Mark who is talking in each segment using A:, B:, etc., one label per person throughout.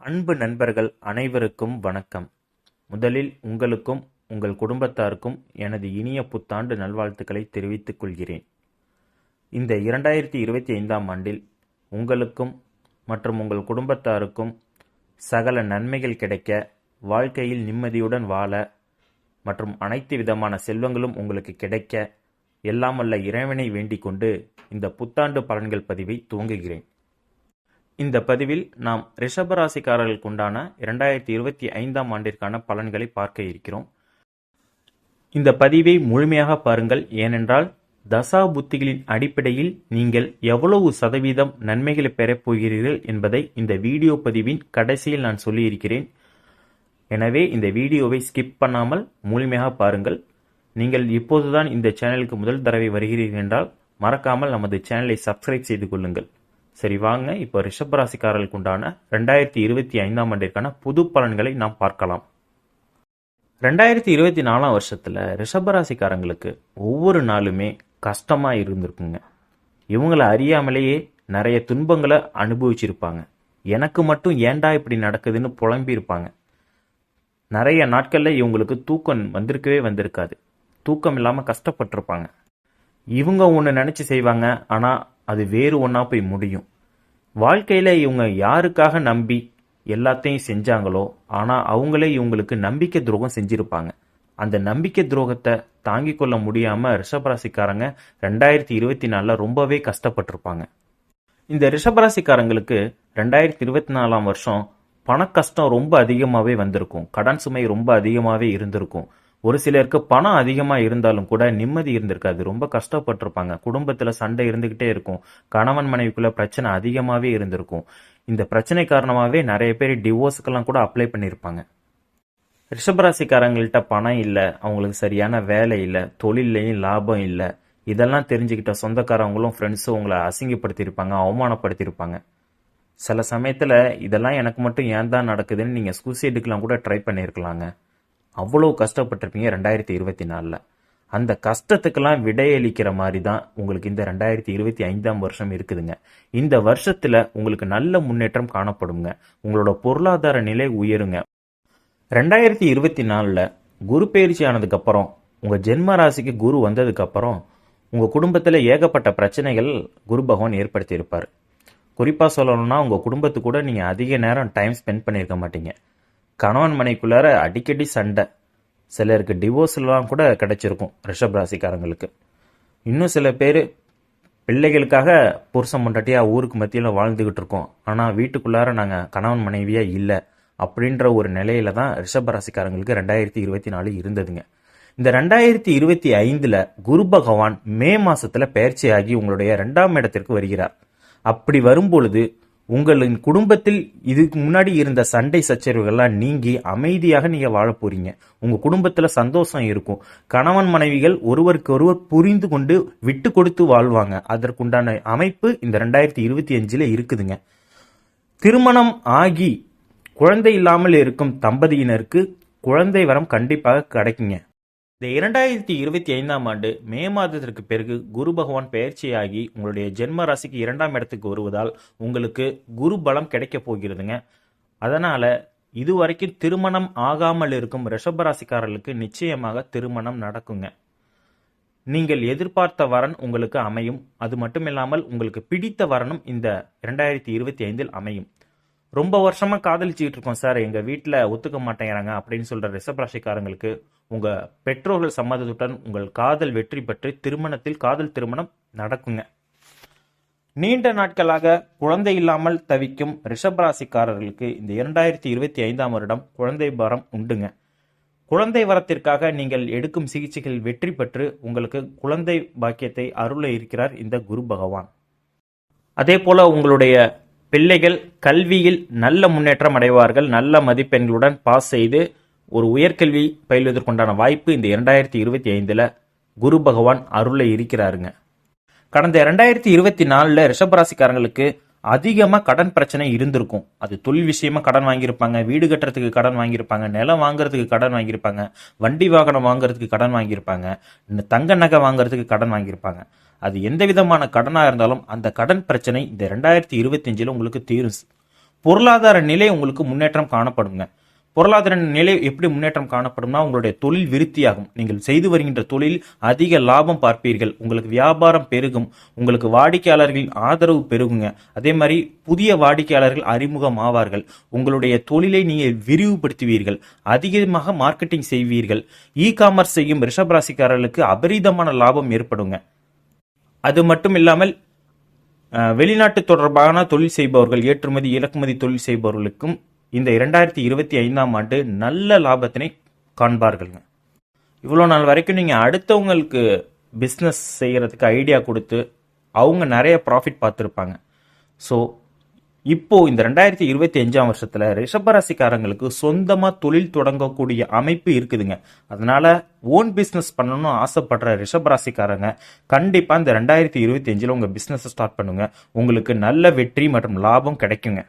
A: அன்பு நண்பர்கள் அனைவருக்கும் வணக்கம். முதலில் உங்களுக்கும் உங்கள் குடும்பத்தாருக்கும் எனது இனிய புத்தாண்டு நல்வாழ்த்துக்களை தெரிவித்துக் கொள்கிறேன். இந்த இரண்டாயிரத்தி இருபத்தி ஐந்தாம் ஆண்டில் உங்களுக்கும் மற்றும் உங்கள் குடும்பத்தாருக்கும் சகல நன்மைகள் கிடைக்க வாழ்க்கையில் நிம்மதியுடன் வாழ மற்றும் அனைத்து விதமான செல்வங்களும் உங்களுக்கு கிடைக்க எல்லாம் இறைவனை வேண்டிக் கொண்டு இந்த புத்தாண்டு பலன்கள் பதிவை துவங்குகிறேன். இந்த பதிவில் நாம் ரிஷபராசிக்காரர்களுக்கு உண்டான இரண்டாயிரத்தி இருபத்தி ஐந்தாம் ஆண்டிற்கான பலன்களை பார்க்க இருக்கிறோம். இந்த பதிவை முழுமையாக பாருங்கள். ஏனென்றால் தசா புத்திகளின் அடிப்படையில் நீங்கள் எவ்வளவு சதவீதம் நன்மைகளை பெறப் போகிறீர்கள் என்பதை இந்த வீடியோ பதிவின் கடைசியில் நான் சொல்லியிருக்கிறேன். எனவே இந்த வீடியோவை ஸ்கிப் பண்ணாமல் முழுமையாக பாருங்கள். நீங்கள் இப்போதுதான் இந்த சேனலுக்கு முதல் தடவை வருகிறீர்கள் என்றால் மறக்காமல் நமது சேனலை சப்ஸ்கிரைப் செய்து கொள்ளுங்கள். சரி வாங்க. இப்போ ரிஷபராசிக்காரர்களுக்கு உண்டான ரெண்டாயிரத்தி இருபத்தி ஐந்தாம் ஆண்டிற்கான புது பலன்களை நாம் பார்க்கலாம். ரெண்டாயிரத்தி இருபத்தி நாலாம் வருஷத்துல ரிஷபராசிக்காரங்களுக்கு ஒவ்வொரு நாளுமே கஷ்டமாக இருந்திருக்குங்க. இவங்களை அறியாமலேயே நிறைய துன்பங்களை அனுபவிச்சிருப்பாங்க. எனக்கு மட்டும் ஏன்டா இப்படி நடக்குதுன்னு புலம்பி இருப்பாங்க நிறைய நாட்களில் இவங்களுக்கு தூக்கம் வந்திருக்கவே வந்திருக்காது. தூக்கம் இல்லாமல் கஷ்டப்பட்டிருப்பாங்க. இவங்க ஒன்று நினச்சி செய்வாங்க ஆனால் அது வேறு ஒன்றா போய் முடியும். வாழ்க்கையில் இவங்க யாருக்காக நம்பி எல்லாத்தையும் செஞ்சாங்களோ ஆனால் அவங்களே இவங்களுக்கு நம்பிக்கை துரோகம் செஞ்சுருப்பாங்க. அந்த நம்பிக்கை துரோகத்தை தாங்கிக் கொள்ள முடியாமல் ரிஷபராசிக்காரங்க ரெண்டாயிரத்தி இருபத்தி நாலில் ரொம்பவே கஷ்டப்பட்டிருப்பாங்க. இந்த ரிஷபராசிக்காரங்களுக்கு ரெண்டாயிரத்தி இருபத்தி நாலாம் வருஷம் பணக்கஷ்டம் கஷ்டம் ரொம்ப அதிகமாகவே வந்திருக்கும். கடன் சுமை ரொம்ப அதிகமாகவே இருந்திருக்கும். ஒரு சிலருக்கு பணம் அதிகமாக இருந்தாலும் கூட நிம்மதி இருந்திருக்காது. ரொம்ப கஷ்டப்பட்டிருப்பாங்க. குடும்பத்தில் சண்டை இருந்துக்கிட்டே இருக்கும். கணவன் மனைவிக்குள்ள பிரச்சனை அதிகமாகவே இருந்திருக்கும். இந்த பிரச்சனை காரணமாகவே நிறைய பேர் டிவோர்ஸுக்கெல்லாம் கூட அப்ளை பண்ணியிருப்பாங்க ரிஷபராசிக்காரங்கள்ட்ட பணம் இல்லை. அவங்களுக்கு சரியான வேலை இல்லை. தொழிலையும் லாபம் இல்லை. இதெல்லாம் தெரிஞ்சுக்கிட்ட சொந்தக்காரவங்களும் ஃப்ரெண்ட்ஸும் உங்களை அசிங்கப்படுத்தியிருப்பாங்க அவமானப்படுத்தியிருப்பாங்க. சில சமயத்தில் இதெல்லாம் எனக்கு மட்டும் ஏன் தான் நடக்குதுன்னு நீங்கள் சூசைடுக்கெலாம் கூட ட்ரை பண்ணியிருக்கலாங்க அவ்வளோ கஷ்டப்பட்டிருப்பீங்க ரெண்டாயிரத்தி இருபத்தி நாலில். அந்த கஷ்டத்துக்கெல்லாம் விடையளிக்கிற மாதிரி தான் உங்களுக்கு இந்த ரெண்டாயிரத்தி இருபத்தி ஐந்தாம் வருஷம் இருக்குதுங்க. இந்த வருஷத்தில் உங்களுக்கு நல்ல முன்னேற்றம் காணப்படுங்க. உங்களோட பொருளாதார நிலை உயருங்க. ரெண்டாயிரத்தி இருபத்தி நாலில் குரு பயிற்சி ஆனதுக்கப்புறம் உங்கள் ஜென்ம ராசிக்கு குரு வந்ததுக்கப்புறம் உங்கள் குடும்பத்தில் ஏகப்பட்ட பிரச்சனைகள் குரு பகவான் ஏற்படுத்தியிருப்பார். குறிப்பாக சொல்லணும்னா உங்கள் குடும்பத்து கூட நீங்கள் அதிக நேரம் டைம் ஸ்பெண்ட் பண்ணியிருக்க மாட்டீங்க. கணவன் மனைக்குள்ளார அடிக்கடி சண்டை. சிலருக்கு டிவோர்ஸ்லாம் கூட கிடச்சிருக்கும் ரிஷப் ராசிக்காரங்களுக்கு. இன்னும் சில பேர் பிள்ளைகளுக்காக புருஷன் முண்டாட்டியாக ஊருக்கு மத்தியில் வாழ்ந்துக்கிட்டு இருக்கோம். ஆனால் வீட்டுக்குள்ளார நாங்கள் கணவன் மனைவியாக இல்லை அப்படின்ற ஒரு நிலையில தான் ரிஷப ராசிக்காரங்களுக்கு ரெண்டாயிரத்தி இருபத்தி நாலு இருந்ததுங்க. இந்த ரெண்டாயிரத்தி இருபத்தி ஐந்தில் குரு பகவான் மே மாசத்துல பயிற்சியாகி உங்களுடைய ரெண்டாம் இடத்திற்கு வருகிறார். அப்படி வரும்பொழுது உங்களின் குடும்பத்தில் இதுக்கு முன்னாடி இருந்த சண்டை சச்சரவுகள்லாம் நீங்கி அமைதியாக நீங்கள் வாழ போறீங்க. உங்கள் குடும்பத்தில் சந்தோஷம் இருக்கும். கணவன் மனைவிகள் ஒருவருக்கு ஒருவர் புரிந்து கொண்டு விட்டு கொடுத்து வாழ்வாங்க. அதற்குண்டான அமைப்பு இந்த ரெண்டாயிரத்தி இருபத்தி அஞ்சில் இருக்குதுங்க. திருமணம் ஆகி குழந்தை இல்லாமல் இருக்கும் தம்பதியினருக்கு குழந்தை வரம் கண்டிப்பாக கிடைக்குங்க. இந்த இரண்டாயிரத்தி இருபத்தி ஐந்தாம் ஆண்டு மே மாதத்திற்கு பிறகு குரு பகவான் பயிற்சியாகி உங்களுடைய ஜென்ம ராசிக்கு இரண்டாம் இடத்துக்கு வருவதால் உங்களுக்கு குரு பலம் கிடைக்கப் போகிறதுங்க. அதனால இதுவரைக்கும் திருமணம் ஆகாமல் இருக்கும் ரிஷபராசிக்காரர்களுக்கு நிச்சயமாக திருமணம் நடக்குங்க. நீங்கள் எதிர்பார்த்த வரன் உங்களுக்கு அமையும். அது மட்டும் இல்லாமல் உங்களுக்கு பிடித்த வரனும் இந்த இரண்டாயிரத்தி இருபத்தி ஐந்தில் அமையும். ரொம்ப வருஷமா காதலிச்சுக்கிட்டு இருக்கோம் சார். எங்க வீட்டில் ஒத்துக்க மாட்டேங்கிறாங்க அப்படின்னு சொல்ற ரிஷபராசிக்காரங்களுக்கு உங்க பெற்றோர்கள் சம்மதத்துடன் உங்கள் காதல் வெற்றி பெற்று திருமணத்தில் காதல் திருமணம் நடக்குங்க. நீண்ட நாட்களாக குழந்தை இல்லாமல் தவிக்கும் ரிஷபராசிக்காரர்களுக்கு இந்த இரண்டாயிரத்தி இருபத்தி ஐந்தாம் வருடம் குழந்தை வரம் உண்டுங்க. குழந்தை வரத்திற்காக நீங்கள் எடுக்கும் சிகிச்சைகள் வெற்றி பெற்று உங்களுக்கு குழந்தை பாக்கியத்தை அருள இருக்கிறார் இந்த குரு பகவான். அதே போல உங்களுடைய பிள்ளைகள் கல்வியில் நல்ல முன்னேற்றம் அடைவார்கள் நல்ல மதிப்பெண்களுடன் பாஸ் செய்து ஒரு உயர்கல்வி பயில்வதற்குண்டான வாய்ப்பு இந்த இரண்டாயிரத்தி இருபத்தி ஐந்தில் குரு பகவான் அருளை இருக்கிறாருங்க. கடந்த இரண்டாயிரத்தி இருபத்தி நாலில் ரிஷபராசிக்காரங்களுக்கு அதிகமாக கடன் பிரச்சனை இருந்திருக்கும். அது தொழில் விஷயமா கடன் வாங்கியிருப்பாங்க வீடு கட்டுறதுக்கு கடன் வாங்கியிருப்பாங்க நிலம் வாங்குறதுக்கு கடன் வாங்கியிருப்பாங்க வண்டி வாகனம் வாங்குறதுக்கு கடன் வாங்கியிருப்பாங்க இன்னும் தங்க நகை வாங்குறதுக்கு கடன் வாங்கியிருப்பாங்க. அது எந்த விதமான கடனாக இருந்தாலும் அந்த கடன் பிரச்சனை இந்த ரெண்டாயிரத்தி இருபத்தஞ்சில் உங்களுக்கு தீரும் பொருளாதார நிலை உங்களுக்கு முன்னேற்றம் காணப்படுங்க. பொருளாதார நிலை எப்படி முன்னேற்றம் காணப்படும்னா உங்களுடைய தொழில் விருத்தியாகும். நீங்கள் செய்து வருகின்ற தொழில் அதிக லாபம் பார்ப்பீர்கள். உங்களுக்கு வியாபாரம் பெருகும். உங்களுக்கு வாடிக்கையாளர்களின் ஆதரவு பெருகுங்க. அதே மாதிரி புதிய வாடிக்கையாளர்கள் அறிமுகம் ஆவார்கள். உங்களுடைய தொழிலை நீங்கள் விரிவுபடுத்துவீர்கள். அதிகமாக மார்க்கெட்டிங் செய்வீர்கள். இ காமர்ஸ் செய்யும் ரிஷபராசிக்காரர்களுக்கு அபரிதமான லாபம் ஏற்படுங்க. அது மட்டும் இல்லாமல் வெளிநாட்டு தொடர்பான தொழில் செய்பவர்கள் ஏற்றுமதி இறக்குமதி தொழில் செய்பவர்களுக்கும் இந்த இரண்டாயிரத்தி இருபத்தி ஐந்தாம் ஆண்டு நல்ல லாபத்தினை காண்பார்கள்ங்க இவ்வளோ நாள் வரைக்கும் நீங்கள் அடுத்தவங்களுக்கு பிஸ்னஸ் செய்கிறதுக்கு ஐடியா கொடுத்து அவங்க நிறைய ப்ராஃபிட் பார்த்துருப்பாங்க. ஸோ இப்போ இந்த ரெண்டாயிரத்தி இருபத்தி அஞ்சாம் வருஷத்துல ரிஷபராசிக்காரங்களுக்கு சொந்தமா தொழில் தொடங்கக்கூடிய அமைப்பு இருக்குதுங்க. அதனால ஓன் பிஸ்னஸ் பண்ணணும்னு ஆசைப்படுற ரிஷபராசிக்காரங்க கண்டிப்பா இந்த ரெண்டாயிரத்தி இருபத்தி அஞ்சுல உங்க பிசினஸ் ஸ்டார்ட் பண்ணுங்க. உங்களுக்கு நல்ல வெற்றி மற்றும் லாபம் கிடைக்குங்க.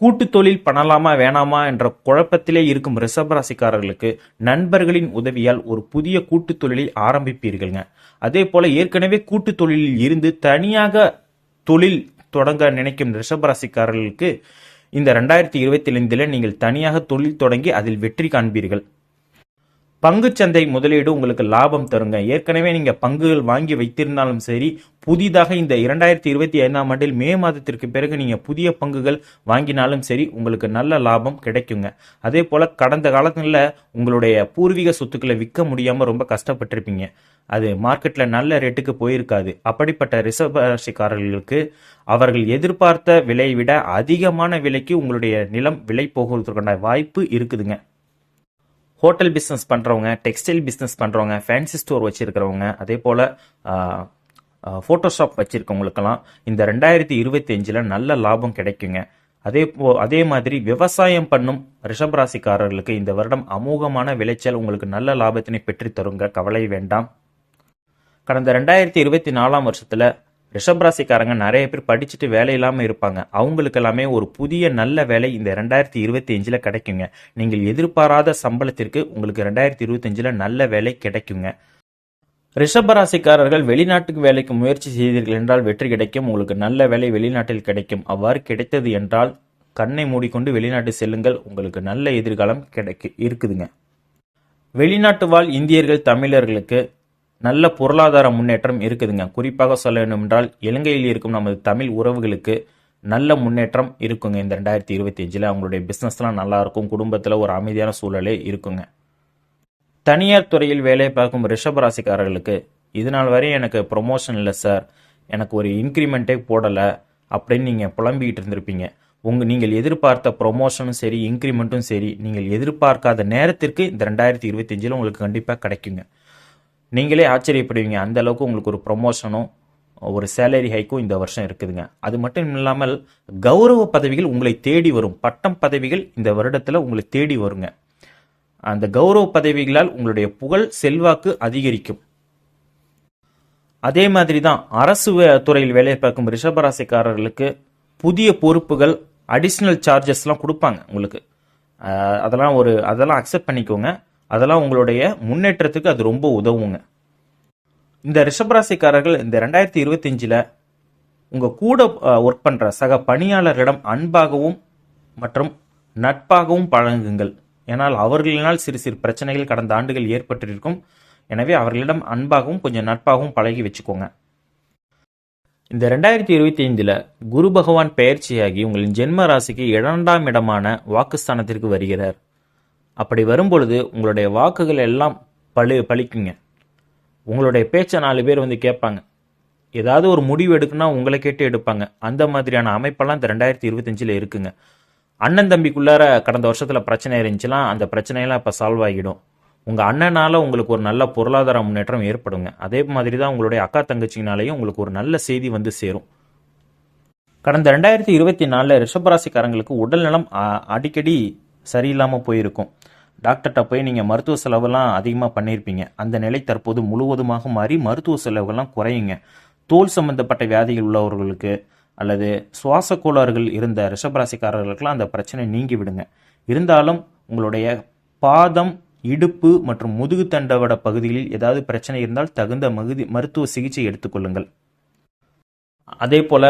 A: கூட்டு தொழில் பண்ணலாமா வேணாமா என்ற குழப்பத்திலே இருக்கும் ரிஷபராசிக்காரர்களுக்கு நண்பர்களின் உதவியால் ஒரு புதிய கூட்டு தொழிலை ஆரம்பிப்பீர்கள்ங்க. அதே போல ஏற்கனவே கூட்டு தொழிலில் இருந்து தனியாக தொழில் தொடங்க நினைக்கும் ரிஷபராசிக்காரர்களுக்கு இந்த ரெண்டாயிரத்தி இருபத்தி ஐந்தில் நீங்கள் தனியாக தொழில் தொடங்கி அதில் வெற்றி காண்பீர்கள். பங்குச்சந்தை முதலீடு உங்களுக்கு லாபம் தருங்க. ஏற்கனவே நீங்க பங்குகள் வாங்கி வைத்திருந்தாலும் சரி புதிதாக இந்த இரண்டாயிரத்தி இருபத்தி ஐந்தாம் ஆண்டில் மே மாதத்திற்கு பிறகு நீங்க புதிய பங்குகள் வாங்கினாலும் சரி உங்களுக்கு நல்ல லாபம் கிடைக்குங்க. அதே போல கடந்த காலத்தில் உங்களுடைய பூர்வீக சொத்துக்களை விற்க முடியாம ரொம்ப கஷ்டப்பட்டிருப்பீங்க. அது மார்க்கெட்ல நல்ல ரேட்டுக்கு போயிருக்காது. அப்படிப்பட்ட ரிசர்வ் ராசிக்காரர்களுக்கு அவர்கள் எதிர்பார்த்த விலையை விட அதிகமான விலைக்கு உங்களுடைய நிலம் விலை போகிறதுக்கான வாய்ப்பு இருக்குதுங்க. ஹோட்டல் பிஸ்னஸ் பண்ணுறவங்க டெக்ஸ்டைல் பிஸ்னஸ் பண்ணுறவங்க ஃபேன்சி ஸ்டோர் வச்சுருக்கிறவங்க அதே போல் ஃபோட்டோஷாப் வச்சுருக்கவங்களுக்கெல்லாம் இந்த ரெண்டாயிரத்தி இருபத்தஞ்சில் நல்ல லாபம் கிடைக்குங்க. அதே போ அதே மாதிரி விவசாயம் பண்ணும் ரிஷபராசிக்காரர்களுக்கு இந்த வருடம் அமோகமான விளைச்சல் உங்களுக்கு நல்ல லாபத்தினை பெற்றுத் தருங்க. கவலை வேண்டாம். கடந்த ரெண்டாயிரத்தி இருபத்தி நாலாம் வருஷத்தில் ரிஷபராசிக்காரங்க நிறைய பேர் படிச்சுட்டு வேலை இல்லாமல் இருப்பாங்க. அவங்களுக்கு எல்லாமே ஒரு புதிய நல்ல வேலை இந்த ரெண்டாயிரத்தி இருபத்தி அஞ்சில் கிடைக்குங்க. நீங்கள் எதிர்பாராத சம்பளத்திற்கு உங்களுக்கு ரெண்டாயிரத்தி இருபத்தஞ்சில் நல்ல வேலை கிடைக்குங்க. ரிஷபராசிக்காரர்கள் வெளிநாட்டுக்கு வேலைக்கு முயற்சி செய்தீர்கள் என்றால் வெற்றி கிடைக்கும். உங்களுக்கு நல்ல வேலை வெளிநாட்டில் கிடைக்கும். அவ்வாறு கிடைத்தது என்றால் கண்ணை மூடிக்கொண்டு வெளிநாட்டு செல்லுங்கள். உங்களுக்கு நல்ல எதிர்காலம் கிடைக்கு இருக்குதுங்க. வெளிநாட்டு வாழ் இந்தியர்கள் தமிழர்களுக்கு நல்ல பொருளாதார முன்னேற்றம் இருக்குதுங்க. குறிப்பாக சொல்ல வேண்டுமென்றால் இலங்கையில் இருக்கும் நமது தமிழ் உறவுகளுக்கு நல்ல முன்னேற்றம் இருக்குங்க. இந்த ரெண்டாயிரத்தி இருபத்தி அஞ்சில் அவங்களுடைய பிஸ்னஸ்லாம் நல்லா இருக்கும். குடும்பத்தில் ஒரு அமைதியான சூழலே இருக்குங்க. தனியார் துறையில் வேலை பார்க்கும் ரிஷபராசிக்காரர்களுக்கு இது நாள் வரை எனக்கு ப்ரொமோஷன் இல்லை சார் எனக்கு ஒரு இன்க்ரிமெண்ட்டே போடலை அப்படின்னு நீங்கள் புலம்பிக்கிட்டு இருந்திருப்பீங்க. உங்கள் நீங்கள் எதிர்பார்த்த ப்ரொமோஷனும் சரி இன்க்ரிமெண்ட்டும் சரி. நீங்கள் எதிர்பார்க்காத நேரத்திற்கு இந்த ரெண்டாயிரத்தி இருபத்தஞ்சில் உங்களுக்கு கண்டிப்பாக கிடைக்குங்க. நீங்களே ஆச்சரியப்படுவீங்க. அந்த அளவுக்கு உங்களுக்கு ஒரு ப்ரொமோஷனும் ஒரு சேலரி ஹைக்கும் இந்த வருஷம் இருக்குதுங்க. அது மட்டும் இல்லாமல் கௌரவ பதவிகள் உங்களை தேடி வரும். பட்டம் பதவிகள் இந்த வருடத்தில் உங்களை தேடி வருங்க. அந்த கௌரவ பதவிகளால் உங்களுடைய புகழ் செல்வாக்கு அதிகரிக்கும். அதே மாதிரி தான் அரசு துறையில் வேலை பார்க்கும் ரிஷபராசிக்காரர்களுக்கு புதிய பொறுப்புகள் அடிஷ்னல் சார்ஜஸ்லாம் கொடுப்பாங்க உங்களுக்கு. அதெல்லாம் ஒரு அதெல்லாம் அக்செப்ட் பண்ணிக்கோங்க. அதெல்லாம் உங்களுடைய முன்னேற்றத்துக்கு அது ரொம்ப உதவுங்க. இந்த ரிஷபராசிக்காரர்கள் இந்த ரெண்டாயிரத்தி இருபத்தஞ்சில் உங்கள் கூட ஒர்க் பண்ணுற சக பணியாளர்களிடம் அன்பாகவும் மற்றும் நட்பாகவும் பழகுங்கள். ஏனால் அவர்களினால் சிறு சிறு பிரச்சனைகள் கடந்த ஆண்டுகள் ஏற்பட்டிருக்கும். எனவே அவர்களிடம் அன்பாகவும் கொஞ்சம் நட்பாகவும் பழகி வச்சுக்கோங்க. இந்த ரெண்டாயிரத்தி இருபத்தி ஐந்தில் குரு பகவான் பெயர்ச்சியாகி உங்களின் ஜென்ம ராசிக்கு இரண்டாம் இடமான வாக்குஸ்தானத்திற்கு வருகிறார். அப்படி வரும்பொழுது உங்களுடைய வாக்குகள் எல்லாம் பழு பழிக்குங்க. உங்களுடைய பேச்சை நாலு பேர் வந்து கேட்பாங்க. ஏதாவது ஒரு முடிவு எடுக்குன்னா உங்களை கேட்டு எடுப்பாங்க. அந்த மாதிரியான அமைப்பெல்லாம் இந்த ரெண்டாயிரத்தி இருபத்தஞ்சில் இருக்குங்க. அண்ணன் தம்பிக்குள்ளார கடந்த வருஷத்தில் பிரச்சனை இருந்துச்சுலாம் அந்த பிரச்சனையெல்லாம் இப்போ சால்வ் ஆகிடும். உங்கள் அண்ணனால் உங்களுக்கு ஒரு நல்ல பொருளாதார முன்னேற்றம் ஏற்படுங்க. அதே மாதிரி தான் உங்களுடைய அக்கா தங்கச்சினாலேயும் உங்களுக்கு ஒரு நல்ல செய்தி வந்து சேரும். கடந்த ரெண்டாயிரத்தி இருபத்தி நாலில் ரிஷபராசிக்காரங்களுக்கு உடல்நலம் அடிக்கடி சரியில்லாமல் போயிருக்கும். டாக்டர்கிட்ட போய் நீங்கள் மருத்துவ செலவெல்லாம் அதிகமாக பண்ணியிருப்பீங்க அந்த நிலை தற்போது முழுவதுமாக மாறி மருத்துவ செலவுகள்லாம் குறையுங்க. தோல் சம்பந்தப்பட்ட வியாதிகள் உள்ளவர்களுக்கு அல்லது சுவாச கோளாறுகள் இருந்த ரிஷபராசிக்காரர்களுக்கெல்லாம் அந்த பிரச்சனை நீங்கி விடுங்க. இருந்தாலும் உங்களுடைய பாதம் இடுப்பு மற்றும் முதுகு தண்டவட பகுதியில் ஏதாவது பிரச்சனை இருந்தால் தகுந்த மகுதி மருத்துவ சிகிச்சை எடுத்துக்கொள்ளுங்கள். அதே போல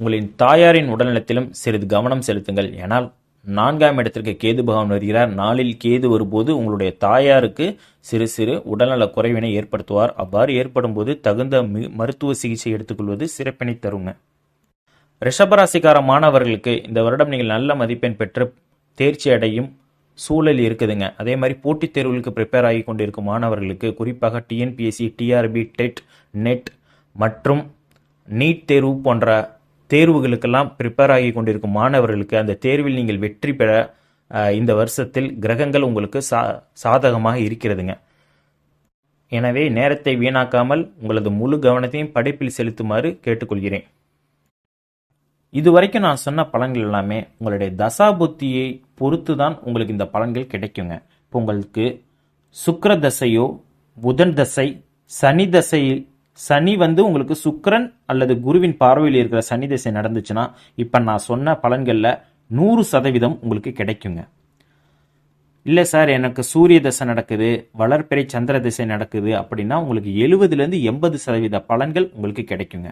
A: உங்களின் தாயாரின் உடல்நலத்திலும் சிறிது கவனம் செலுத்துங்கள். ஏனால் நான்காம் இடத்திற்கு கேது பகவான் வருகிறார். நாளில் கேது வரும்போது உங்களுடைய தாயாருக்கு சிறு சிறு உடல்நல குறைவினை ஏற்படுத்துவார். அவ்வாறு ஏற்படும் போது தகுந்த மருத்துவ சிகிச்சை எடுத்துக்கொள்வது சிறப்பினை தருங்க. ரிஷபராசிக்கார மாணவர்களுக்கு இந்த வருடம் நீங்கள் நல்ல மதிப்பெண் பெற்று தேர்ச்சி அடையும் சூழல் இருக்குதுங்க. அதே மாதிரி போட்டித் தேர்வுகளுக்கு ப்ரிப்பேர் ஆகி கொண்டிருக்கும் மாணவர்களுக்கு குறிப்பாக டிஎன்பிஎஸ்சி டிஆர்பி டெட் நெட் மற்றும் நீட் தேர்வு போன்ற தேர்வுகளுக்கெல்லாம் ப்ரிப்பேர் ஆகி கொண்டிருக்கும் மாணவர்களுக்கு அந்த தேர்வில் நீங்கள் வெற்றி பெற இந்த வருஷத்தில் கிரகங்கள் உங்களுக்கு சா சாதகமாக இருக்கிறதுங்க. எனவே நேரத்தை வீணாக்காமல் உங்களது முழு கவனத்தையும் படிப்பில் செலுத்துமாறு கேட்டுக்கொள்கிறேன். இதுவரைக்கும் நான் சொன்ன பலன்கள் எல்லாமே உங்களுடைய தசா புத்தியை பொறுத்து தான் உங்களுக்கு இந்த பலன்கள் கிடைக்குங்க. இப்போ உங்களுக்கு சுக்கர தசையோ புதன் தசை சனி தசையில் சனி வந்து உங்களுக்கு சுக்கரன் அல்லது குருவின் பார்வையில் இருக்கிற சனி தசை நடந்துச்சுன்னா இப்போ நான் சொன்ன பலன்களில் நூறு சதவீதம் உங்களுக்கு கிடைக்குங்க. இல்லை சார் எனக்கு சூரிய தசை நடக்குது வளர்ப்பிறை சந்திர திசை நடக்குது அப்படின்னா உங்களுக்கு எழுபதுலேருந்து எண்பது சதவீத பலன்கள் உங்களுக்கு கிடைக்குங்க.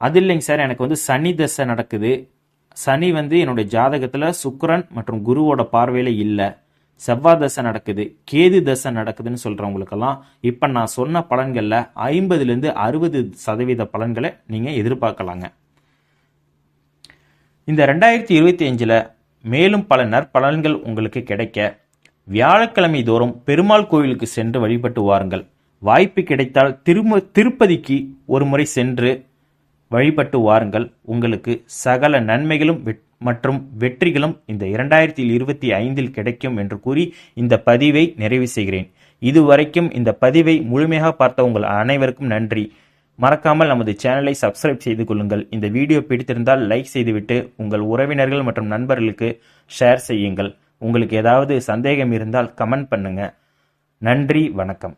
A: அது இல்லைங்க சார் எனக்கு வந்து சனி தசை நடக்குது. சனி வந்து என்னுடைய ஜாதகத்தில் சுக்கரன் மற்றும் குருவோட பார்வையில் இல்லை. செவ்வாய் தசை நடக்குது கேது தசை நடக்குதுன்னு சொல்கிறவங்களுக்கெல்லாம் இப்போ நான் சொன்ன பலன்களில் ஐம்பதுலேருந்து அறுபது சதவீத பலன்களை நீங்கள் எதிர்பார்க்கலாங்க. இந்த ரெண்டாயிரத்தி இருபத்தி அஞ்சில் மேலும் பல நற்பலன்கள் உங்களுக்கு கிடைக்க வியாழக்கிழமை தோறும் பெருமாள் கோவிலுக்கு சென்று வழிபட்டு வாருங்கள். வாய்ப்பு கிடைத்தால் திரும திருப்பதிக்கு ஒரு முறை சென்று வழிபட்டு வாருங்கள். உங்களுக்கு சகல நன்மைகளும் வெட்- மற்றும் வெற்றிகளும் இந்த இரண்டாயிரத்தி இருபத்தி ஐந்தில் கிடைக்கும் என்று கூறி இந்த பதிவை நிறைவு செய்கிறேன். இதுவரைக்கும் இந்த பதிவை முழுமையாக பார்த்த உங்கள் அனைவருக்கும் நன்றி. மறக்காமல் நமது சேனலை சப்ஸ்கிரைப் செய்து கொள்ளுங்கள். இந்த வீடியோ பிடித்திருந்தால் லைக் செய்துவிட்டு உங்கள் உறவினர்கள் மற்றும் நண்பர்களுக்கு ஷேர் செய்யுங்கள். உங்களுக்கு ஏதாவது சந்தேகம் இருந்தால் கமெண்ட் பண்ணுங்க. நன்றி வணக்கம்.